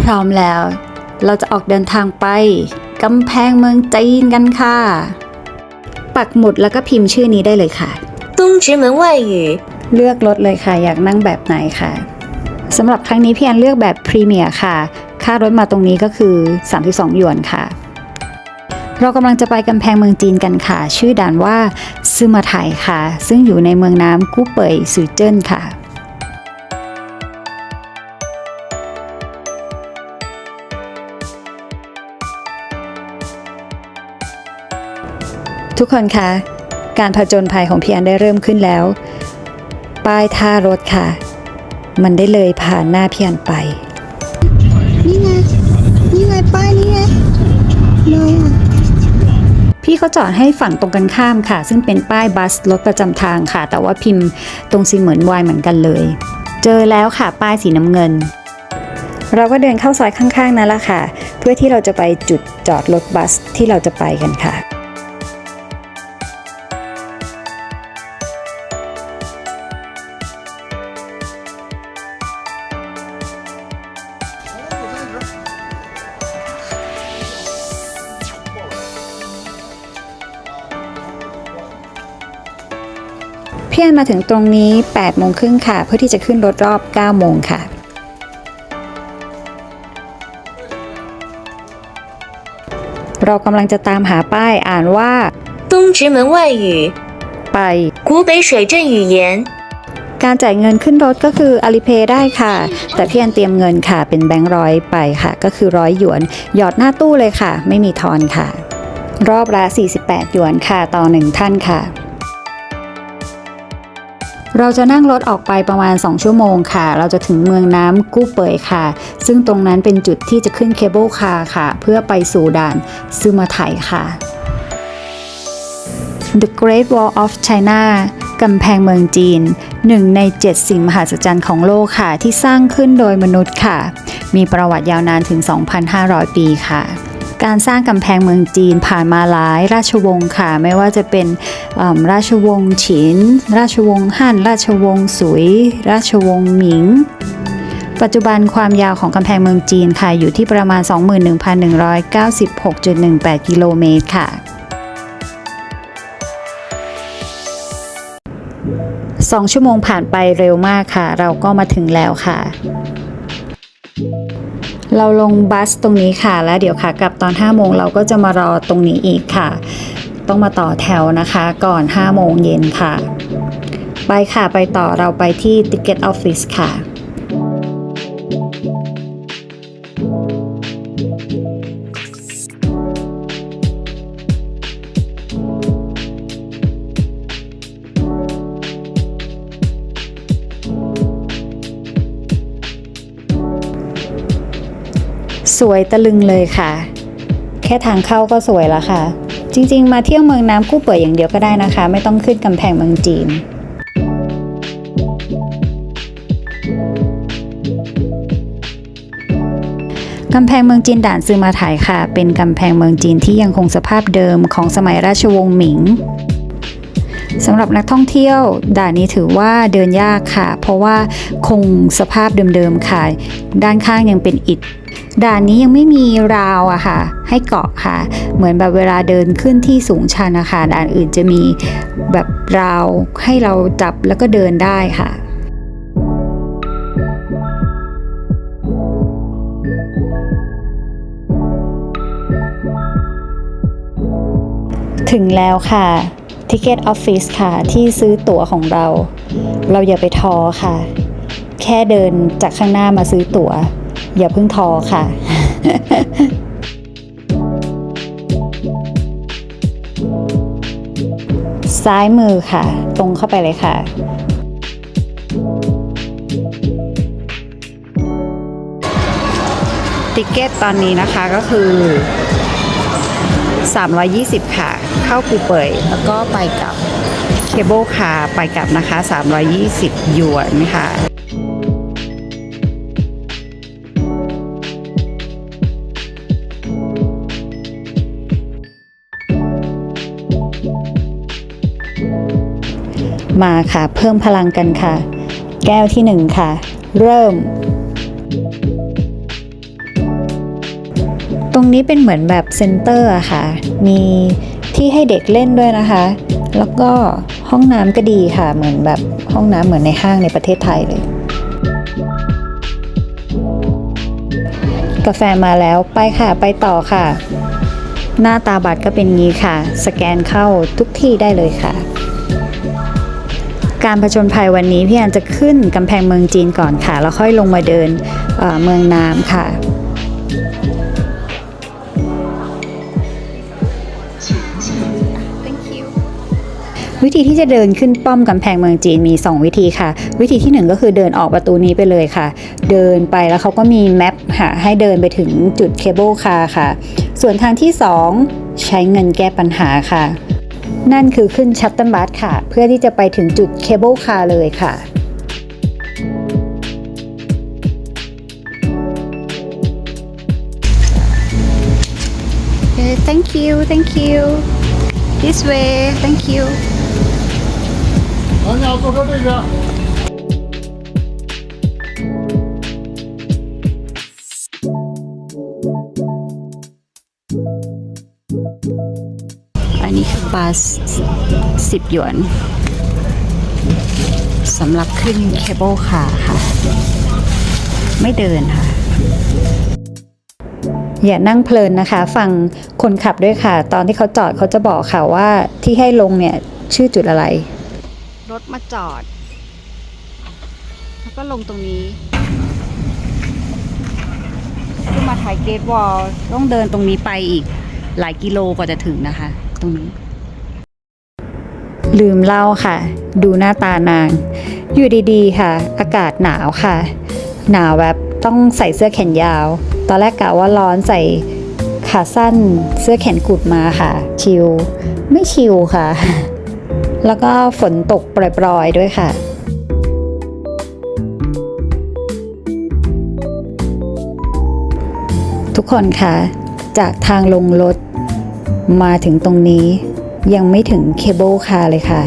พร้อมแล้ว เราจะออกเดินทางไปกำแพงเมืองจีนกันค่ะ ปักหมุดแล้วก็พิมพ์ชื่อนี้ได้เลยค่ะ 东直门外语， เลือกรถเลยค่ะ อยากนั่งแบบไหนค่ะสำหรับครั้งนี้พี่อันเลือกแบบพรีเมียร์ค่ะ ค่ารถมาตรงนี้ก็คือ 32 หยวนค่ะ เรากำลังจะไปกำแพงเมืองจีนกันค่ะ ชื่อด่านว่าซึมาไถค่ะ ซึ่งอยู่ในเมืองน้ำกู้เป่ยสือเจิ้นค่ะ ทุกคนคะการผจญภัยของพี่อันได้เริ่มขึ้นแล้ว ป้ายท่ารถค่ะ มันได้เลยผ่านหน้าพี่อันไป นี่ไง นี่ไงป้ายนี่ไงเลยอะพี่เขาจอดให้ฝั่งตรงกันข้ามค่ะ ซึ่งเป็นป้ายบัสรถประจำทางค่ะ แต่ว่าพิมพ์ตรงสีเหมือนวายเหมือนกันเลย เจอแล้วค่ะป้ายสีน้ำเงิน เราก็เดินเข้าซอยข้างๆนั่นแหละค่ะ เพื่อที่เราจะไปจุดจอดรถบัสที่เราจะไปกันค่ะ พี่อันมาถึงตรงนี้8โมงครึ่งค่ะ เพื่อที่จะขึ้นรถรอบ 9 โมงค่ะ เรากำลังจะตามหาป้ายอ่านว่า 东直门外语， ไป 古北水镇语言， การจ่ายเงินขึ้นรถก็คือ Alipay ได้ค่ะ แต่พี่อันเตรียมเงินค่ะ เป็นแบงค์ร้อยไปค่ะ ก็คือร้อยหยวน หยอดหน้าตู้เลยค่ะ ไม่มีทอนค่ะ รอบละ 48 หยวนค่ะต่อหนึ่งท่านค่ะ เราจะนั่งรถออกไปประมาณ 2 ชั่วโมงค่ะ เราจะถึงเมืองน้ำกู้เปยค่ะ ซึ่งตรงนั้นเป็นจุดที่จะขึ้นเคเบิลคาร์ค่ะ เพื่อไปสู่ด่านซึมาไถค่ะ The Great Wall of China กำแพงเมืองจีน หนึ่งใน 7 สิ่งมหัศจรรย์ของโลกค่ะ ที่สร้างขึ้นโดยมนุษย์ค่ะ มีประวัติยาวนานถึง 2,500 ปีค่ะ การสร้างกำแพงเมืองจีนผ่านมาหลายราชวงศ์ค่ะ ไม่ว่าจะเป็นราชวงศ์ฉิน ราชวงศ์ฮั่น ราชวงศ์สุย ราชวงศ์หมิง ปัจจุบันความยาวของกำแพงเมืองจีนค่ะ อยู่ที่ประมาณ 21,196.18 กิโลเมตรค่ะสองชั่วโมงผ่านไปเร็วมากค่ะ เราก็มาถึงแล้วค่ะ เราลงบัสตรงนี้ค่ะ แล้วเดี๋ยวค่ะกลับตอน5โมงเราก็จะมารอตรงนี้อีกค่ะ ต้องมาต่อแถวนะคะ ก่อน5โมงเย็นค่ะ ไปค่ะไปต่อเราไปที่ Ticket Office ค่ะ สวยตะลึงเลยค่ะ แค่ทางเข้าก็สวยแล้วค่ะ จริง ๆ มาเที่ยวเมืองน้ำกู้เปิดอย่างเดียวก็ได้นะคะ ไม่ต้องขึ้นกำแพงเมืองจีนกำแพงเมืองจีนด่านซือมาไถค่ะ เป็นกำแพงเมืองจีนที่ยังคงสภาพเดิมของสมัยราชวงศ์หมิงสำหรับนักท่องเที่ยว ด่านนี้ถือว่าเดินยากค่ะ เพราะว่าคงสภาพเดิมๆค่ะ ด้านข้างยังเป็นอิฐ ด่านนี้ยังไม่มีราวอะค่ะ ให้เกาะค่ะ เหมือนแบบเวลาเดินขึ้นที่สูงชันนะคะด่านอื่นจะมีแบบราวให้เราจับแล้วก็เดินได้ค่ะถึงแล้วค่ะ Ticket Office ค่ะ ที่ซื้อตั๋วของเรา เราอย่าไปท้อค่ะ แค่เดินจากข้างหน้ามาซื้อตั๋ว อย่าเพิ่งท้อค่ะซ้ายมือค่ะ ตรงเข้าไปเลยค่ะ ติเกตตอนนี้นะคะก็คือ 320 ค่ะ เข้าปูเปยแล้วก็ไปกับเคเบิลคาร์ไปกับนะคะ 320หยวนค่ะ มาค่ะ เพิ่มพลังกันค่ะ แก้วที่หนึ่งค่ะ เริ่ม ตรงนี้เป็นเหมือนแบบเซ็นเตอร์อะค่ะ มีที่ให้เด็กเล่นด้วยนะคะ แล้วก็ห้องน้ำก็ดีค่ะ เหมือนแบบห้องน้ำเหมือนในห้างในประเทศไทยเลย กาแฟมาแล้วไปค่ะไปต่อค่ะหน้าตาบัตรก็เป็นงี้ค่ะ สแกนเข้าทุกที่ได้เลยค่ะ การผจญภัยวันนี้พี่อันจะขึ้นกำแพงเมืองจีนก่อนค่ะ แล้วค่อยลงมาเดินเอ่อเมืองน้ำค่ะวิธีที่จะเดินขึ้นป้อมกำแพงเมืองจีนมี 2 วิธีค่ะ วิธีที่ 1 ก็คือเดินออกประตูนี้ไปเลยค่ะ เดินไปแล้วเขาก็มีแมปหาให้เดินไปถึงจุดเคเบิลคาร์ค่ะ ส่วนทางที่ 2 ใช้เงินแก้ปัญหาค่ะ นั่นคือขึ้นชัตเติลบัสค่ะ เพื่อที่จะไปถึงจุดเคเบิลคาร์เลยค่ะ Okay, thank you, thank you. This way, thank you. 老鸟坐车这边。 อันนี้คือบัส10หยวนสำหรับขึ้นเคเบิลคาร์ค่ะ ไม่เดินค่ะ อย่านั่งเพลินนะคะ ฟังคนขับด้วยค่ะ ตอนที่เขาจอดเขาจะบอกค่ะว่าที่ให้ลงเนี่ย ชื่อจุดอะไร รถมาจอด แล้วก็ลงตรงนี้ขึ้นมาถ่ายเกตวอลต้องเดินตรงนี้ไปอีกหลายกิโลกว่าจะถึงนะคะ ตรงนี้ ลืมเล่าค่ะ ดูหน้าตานาง อยู่ดีๆ ค่ะ อากาศหนาวค่ะ หนาวแบบต้องใส่เสื้อแขนยาว ตอนแรกกะว่าร้อนใส่ขาสั้นเสื้อแขนกุดมาค่ะ ชิลไม่ชิลค่ะ แล้วก็ฝนตกปล่อยๆด้วยค่ะทุกคนคะจากทางลงรถมาถึงตรงนี้ ยังไม่ถึงเคเบิลคาร์เลยค่ะ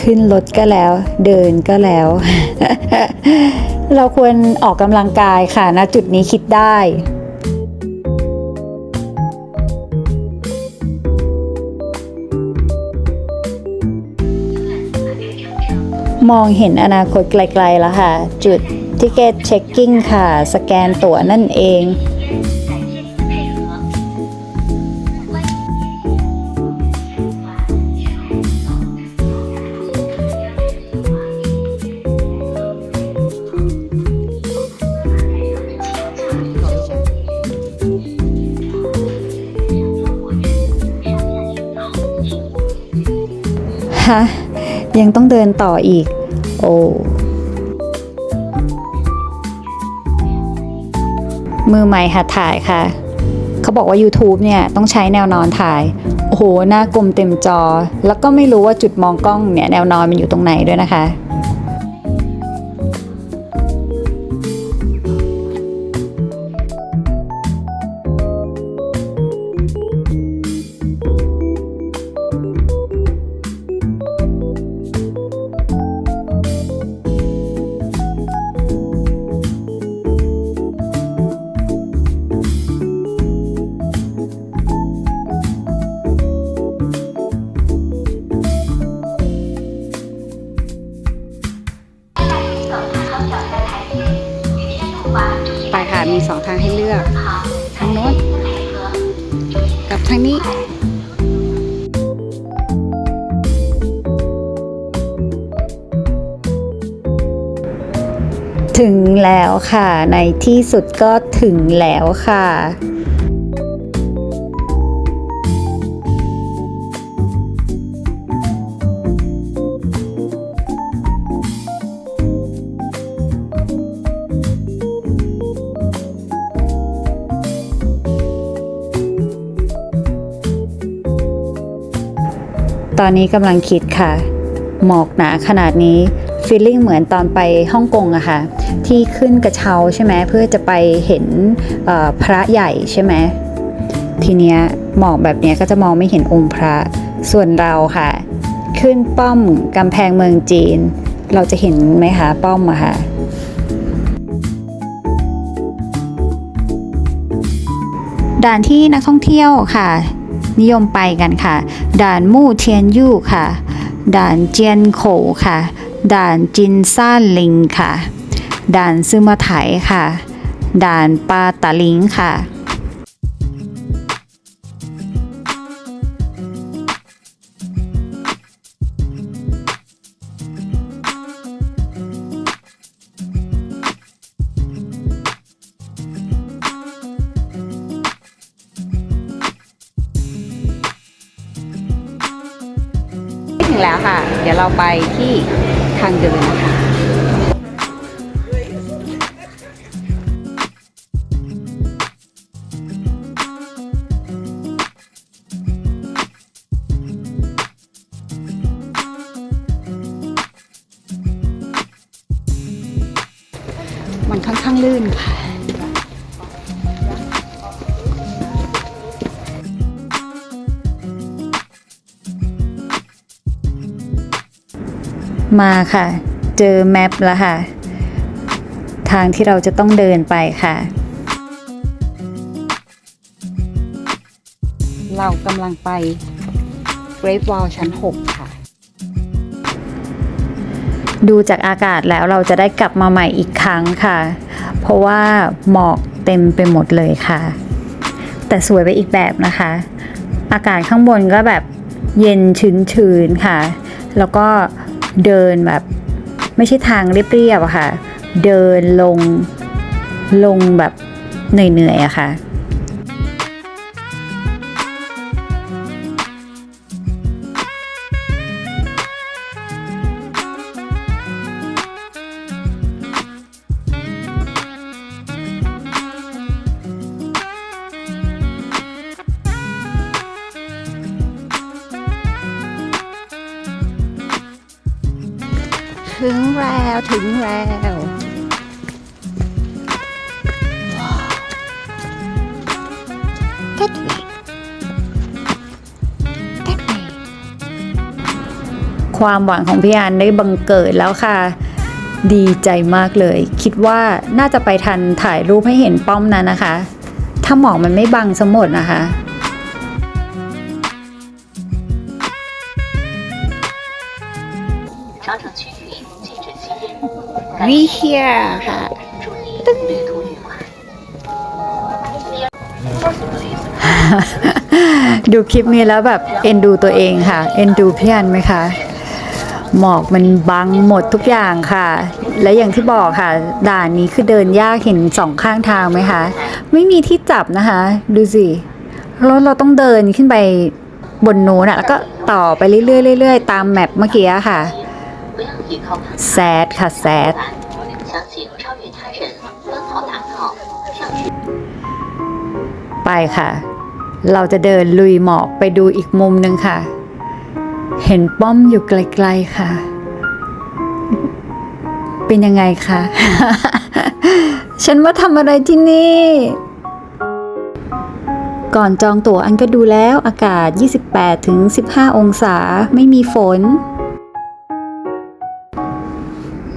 ขึ้นรถก็แล้ว เดินก็แล้ว เราควรออกกำลังกายค่ะณจุดนี้คิดได้มองเห็นอนาคตไกลๆแล้วค่ะ จุดทิเกตเช็คกิ้งค่ะ สแกนตั๋วนั่นเอง ยังต้องเดินต่ออีก โอ้มือใหม่หัดถ่ายค่ะ เขาบอกว่า YouTube เนี่ย ต้องใช้แนวนอนถ่าย โอ้โห หน้ากลมเต็มจอ แล้วก็ไม่รู้ว่าจุดมองกล้องเนี่ย แนวนอนมันอยู่ตรงไหนด้วยนะคะ ถึงแล้วค่ะ ในที่สุดก็ถึงแล้วค่ะตอนนี้กำลังคิดค่ะ หมอกหนาขนาดนี้ ฟีลลิ่งเหมือนตอนไปฮ่องกงอะค่ะที่ขึ้นกระเช้าใช่ไหมเพื่อจะไปเห็นพระใหญ่ใช่ไหมทีเนี้ยหมอกแบบเนี้ยก็จะมองไม่เห็นองค์พระส่วนเราค่ะ ขึ้นป้อมกำแพงเมืองจีน เราจะเห็นไหมคะป้อมอะค่ะด่านที่นักท่องเที่ยวค่ะ นิยมไปกันค่ะ ด่านมู่เทียนยู่ค่ะ ด่านเจียนโขค่ะ ด่านจินซ่านลิงค่ะ ด่านซึมาไถค่ะ ด่านปาตาลิงค่ะถึงแล้วค่ะ เดี๋ยวเราไปที่างเดินนะคะมันค่อนข้างลื่นค่ะ มาค่ะ เจอแมปแล้วค่ะ ทางที่เราจะต้องเดินไปค่ะ เรากำลังไป Great Wall ชั้น 6 ค่ะ ดูจากอากาศแล้วเราจะได้กลับมาใหม่อีกครั้งค่ะ เพราะว่าหมอกเต็มไปหมดเลยค่ะ แต่สวยไปอีกแบบนะคะ อากาศข้างบนก็แบบเย็นชื้นๆค่ะ แล้วก็ เดินแบบไม่ใช่ทางเรียบๆอะค่ะ เดินลงลงแบบเหนื่อยๆอะค่ะ ถึงแล้วถึงแล้วแค่ไหนแค่ไหนความหวังของพี่อันได้บังเกิดแล้วค่ะ ดีใจมากเลย คิดว่าน่าจะไปทันถ่ายรูปให้เห็นป้อมนั้นนะคะ ถ้าหมอกมันไม่บังสมดนะคะ วิเชียค่ะตึ้งดูคลิปนี้แล้วแบบเอ็นดูตัวเองค่ะ เอ็นดูพี่อันไหมคะหมอกมันบังหมดทุกอย่างค่ะ และอย่างที่บอกค่ะ ด่านนี้คือเดินยากเห็นสองข้างทางไหมคะ ไม่มีที่จับนะคะ ดูสิรถเราต้องเดินขึ้นไปบนโน้นอะแล้วก็ต่อไปเรื่อยๆเรื่อยๆตามแมปเมื่อกี้ค่ะ แซดค่ะแซดไปค่ะ เราจะเดินลุยหมอกไปดูอีกมุมหนึ่งค่ะ เห็นป้อมอยู่ไกลๆค่ะ เป็นยังไงคะฉันมาทำอะไรที่นี่ ก่อนจองตั๋วอันก็ดูแล้วอากาศ 28-15 องศาไม่มีฝน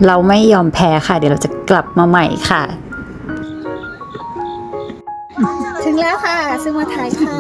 เราไม่ยอมแพ้ค่ะ เดี๋ยวเราจะกลับมาใหม่ค่ะ ถึงแล้วค่ะ ซึ่งมาถ่ายค่ะ